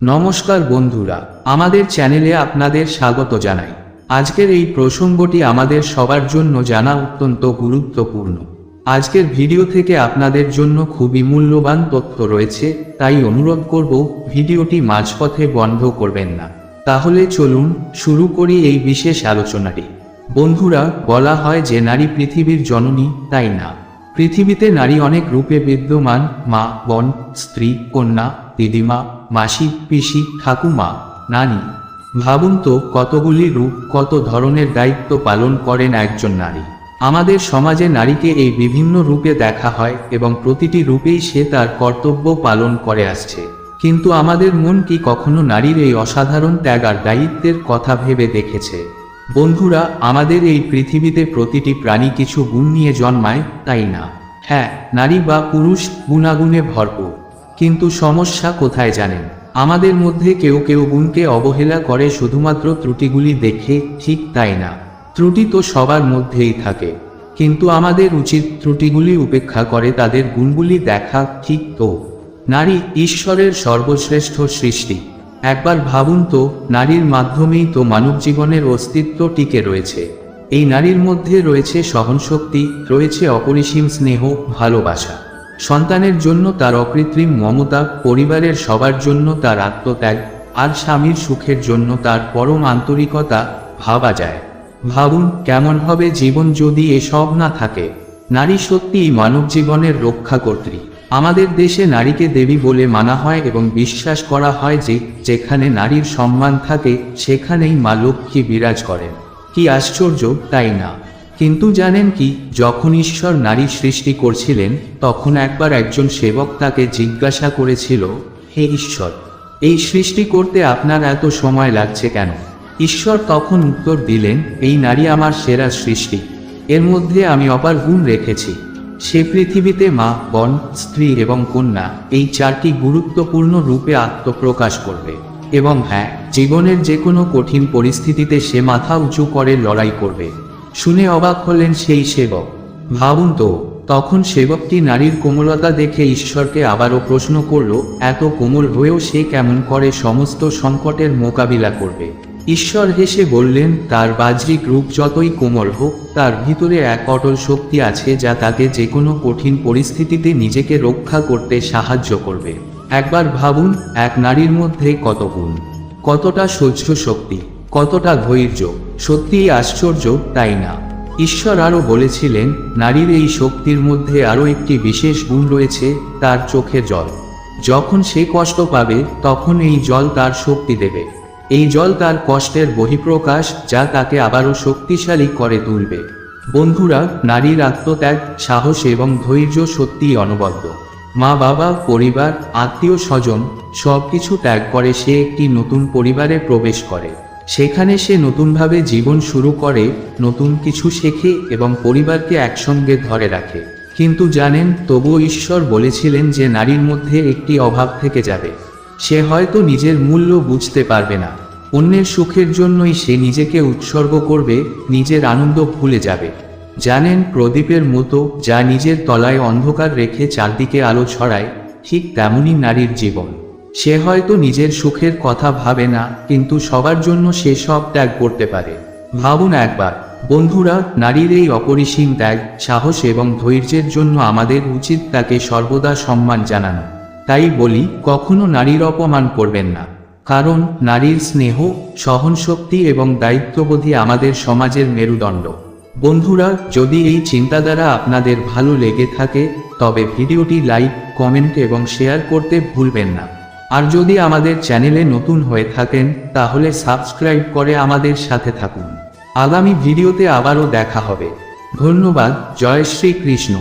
নমস্কার বন্ধুরা, আমাদের চ্যানেলে আপনাদের স্বাগত জানাই। আজকের এই প্রসঙ্গটি আমাদের সবার জন্য জানা অত্যন্ত গুরুত্বপূর্ণ। আজকের ভিডিও থেকে আপনাদের জন্য খুবই মূল্যবান তথ্য রয়েছে, তাই অনুরোধ করব ভিডিওটি মাঝপথে বন্ধ করবেন না। তাহলে চলুন শুরু করি এই বিশেষ আলোচনাটি। বন্ধুরা, বলা হয় যে নারী পৃথিবীর জননী, তাই না? পৃথিবীতে নারী অনেক রূপে বিদ্যমান, মা, বোন, স্ত্রী, কন্যা, দিদিমা মাসি, পিসি, ঠাকুমা, নানি, ভাবুন তো কতগুলি রূপ, কত ধরনের দায়িত্ব পালন করেন একজন নারী। আমাদের সমাজে নারীকে এই বিভিন্ন রূপে দেখা হয় এবং প্রতিটি রূপেই সে তার কর্তব্য পালন করে আসছে। কিন্তু আমাদের মন কি কখনো নারীর এই অসাধারণ ত্যাগ আর দায়িত্বের কথা ভেবে দেখেছে? বন্ধুরা, আমাদের এই পৃথিবীতে প্রতিটি প্রাণী কিছু গুণ নিয়ে জন্মায়, তাই না? হ্যাঁ নারী বা পুরুষ গুণাগুণে ভরপুর। কিন্তু সমস্যা কোথায় জানেন? আমাদের মধ্যে কেউ কেউ গুণকে অবহেলা করে শুধুমাত্র ত্রুটিগুলি দেখে, ঠিক তাই না? ত্রুটি তো সবার মধ্যেই থাকে। কিন্তু আমাদের উচিত ত্রুটিগুলি উপেক্ষা করে তাদের গুণগুলি দেখা, ঠিক তো? নারী ঈশ্বরের সর্বশ্রেষ্ঠ সৃষ্টি। একবার ভাবুন তো, নারীর মাধ্যমেই তো মানব জীবনের অস্তিত্ব টিকে রয়েছে। এই নারীর মধ্যে রয়েছে সহনশক্তি, রয়েছে অপরিসীম স্নেহ, ভালোবাসা। সন্তানের জন্য তার অকৃত্রিম মমতা, পরিবারের সবার জন্য তার আত্মত্যাগ, আর স্বামীর সুখের জন্য তার পরম আন্তরিকতা, ভাবা যায়। ভাবুন, কেমন হবে জীবন যদি এসব না থাকে? নারী সত্যিই মানব জীবনের রক্ষাকর্ত্রী। আমাদের দেশে নারীকে দেবী বলে মানা হয় এবং বিশ্বাস করা হয় যে, যেখানে নারীর সম্মান থাকে, সেখানেই মা লক্ষ্মী বিরাজ করেন। কি আশ্চর্য, তাই না? কিন্তু জানেন কি, যখন ঈশ্বর নারী সৃষ্টি করছিলেন, তখন একবার একজন সেবক তাকে জিজ্ঞাসা করেছিল, হে ঈশ্বর, এই সৃষ্টি করতে আপনার এত সময় লাগছে কেন? ঈশ্বর তখন উত্তর দিলেন, এই নারী আমার সেরা সৃষ্টি। এর মধ্যে আমি অপার গুণ রেখেছি। সে পৃথিবীতে মা, বন, স্ত্রী এবং কন্যা, এই চারটি গুরুত্বপূর্ণ রূপে আত্মপ্রকাশ করবে। এবং হ্যাঁ জীবনের যে কোনো কঠিন পরিস্থিতিতে সে মাথা উঁচু করে লড়াই করবে। শুনে অবাক হলেন সেই সেবক। ভাবুন তো, তখন সেবকটি নারীর কোমলতা দেখে ঈশ্বরকে আবারও প্রশ্ন করল, এত কোমল হয়েও সে কেমন করে সমস্ত সংকটের মোকাবিলা করবে? ঈশ্বর হেসে বললেন, তার বাহ্যিক রূপ যতই কোমল হোক, তার ভিতরে এক অটল শক্তি আছে যা তাকে যে কোনো কঠিন পরিস্থিতিতে নিজেকে রক্ষা করতে সাহায্য করবে। একবার ভাবুন, এক নারীর মধ্যে কত গুণ, কতটা সহ্য শক্তি, কতটা ধৈর্য সত্যিই আশ্চর্য, তাই না? ঈশ্বর আরও বলেছিলেন, নারীর এই শক্তির মধ্যে আরও একটি বিশেষ গুণ রয়েছে, তার চোখে জল। যখন সে কষ্ট পাবে, তখন এই জল তার শক্তি দেবে। এই জল তার কষ্টের বহিঃপ্রকাশ, যা তাকে আবারও শক্তিশালী করে তুলবে। বন্ধুরা, নারীর আত্মত্যাগ, সাহস এবং ধৈর্য সত্যিই অনবদ্য। মা বাবা, পরিবার, আত্মীয় স্বজন সব কিছু ত্যাগ করে সে একটি নতুন পরিবারে প্রবেশ করে। সেখানে সে নতুনভাবে জীবন শুরু করে, নতুন কিছু শেখে এবং পরিবারকে একসঙ্গে ধরে রাখে। কিন্তু জানেন, তবুও ঈশ্বর বলেছিলেন যে নারীর মধ্যে একটি অভাব থেকে যাবে। সে হয়তো নিজের মূল্য বুঝতে পারবে না। অন্যের সুখের জন্যই সে নিজেকে উৎসর্গ করবে, নিজের আনন্দ ভুলে যাবে। জানেন, প্রদীপের মতো যা নিজের তলায় অন্ধকার রেখে চারদিকে আলো ছড়ায়, ঠিক তেমনই নারীর জীবন। সে হয়তো নিজের সুখের কথা ভাবে না, কিন্তু সবার জন্য সে সব ত্যাগ করতে পারে। ভাবুন একবার, বন্ধুরা, নারীর এই অপরিসীম ত্যাগ, সাহস এবং ধৈর্যের জন্য আমাদের উচিত তাকে সর্বদা সম্মান জানানো। তাই বলি, কখনো নারীর অপমান করবেন না। কারণ, নারীর স্নেহ, সহনশক্তি এবং দায়িত্ববোধী আমাদের সমাজের মেরুদণ্ড। বন্ধুরা, যদি এই চিন্তাধারা আপনাদের ভালো লেগে থাকে, তবে ভিডিওটি লাইক, কমেন্ট এবং শেয়ার করতে ভুলবেন না। আর যদি আমাদের চ্যানেলে নতুন হয়ে থাকেন, তাহলে সাবস্ক্রাইব করে আমাদের সাথে থাকুন। আগামী ভিডিওতে আবারও দেখা হবে। ধন্যবাদ, জয় শ্রী কৃষ্ণ